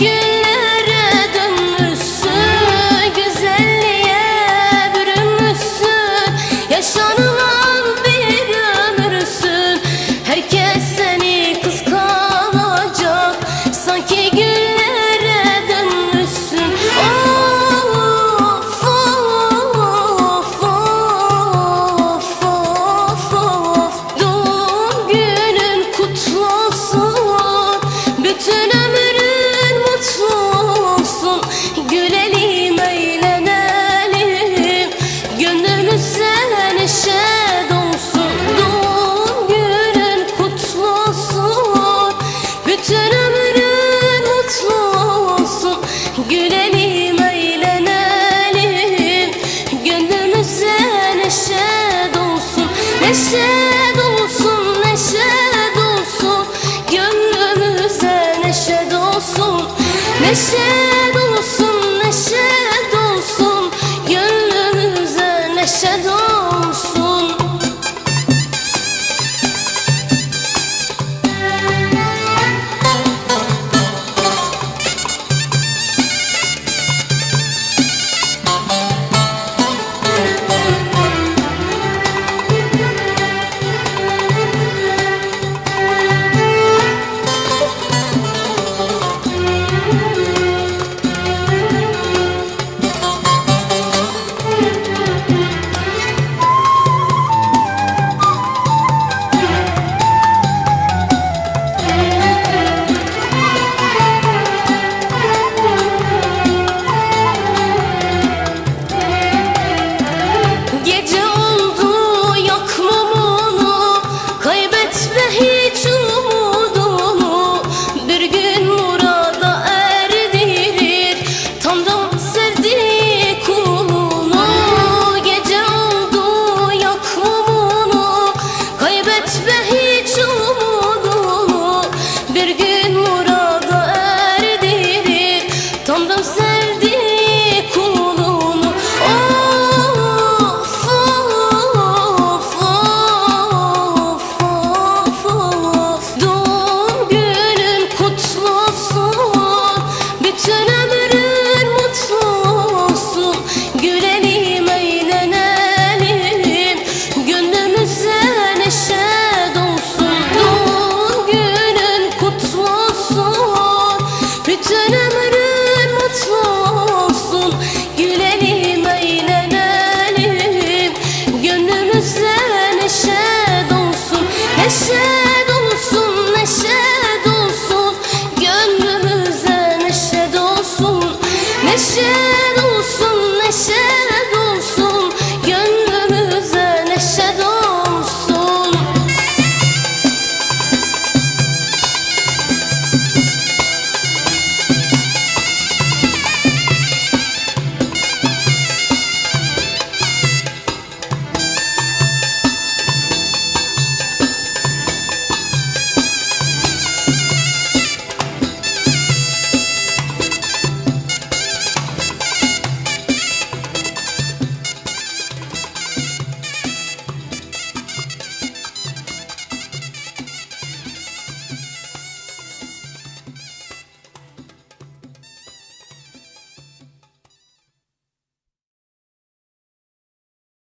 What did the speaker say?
You. Neşe dolsun, neşe dolsun. Gönlümüze neşe dolsun. Neşe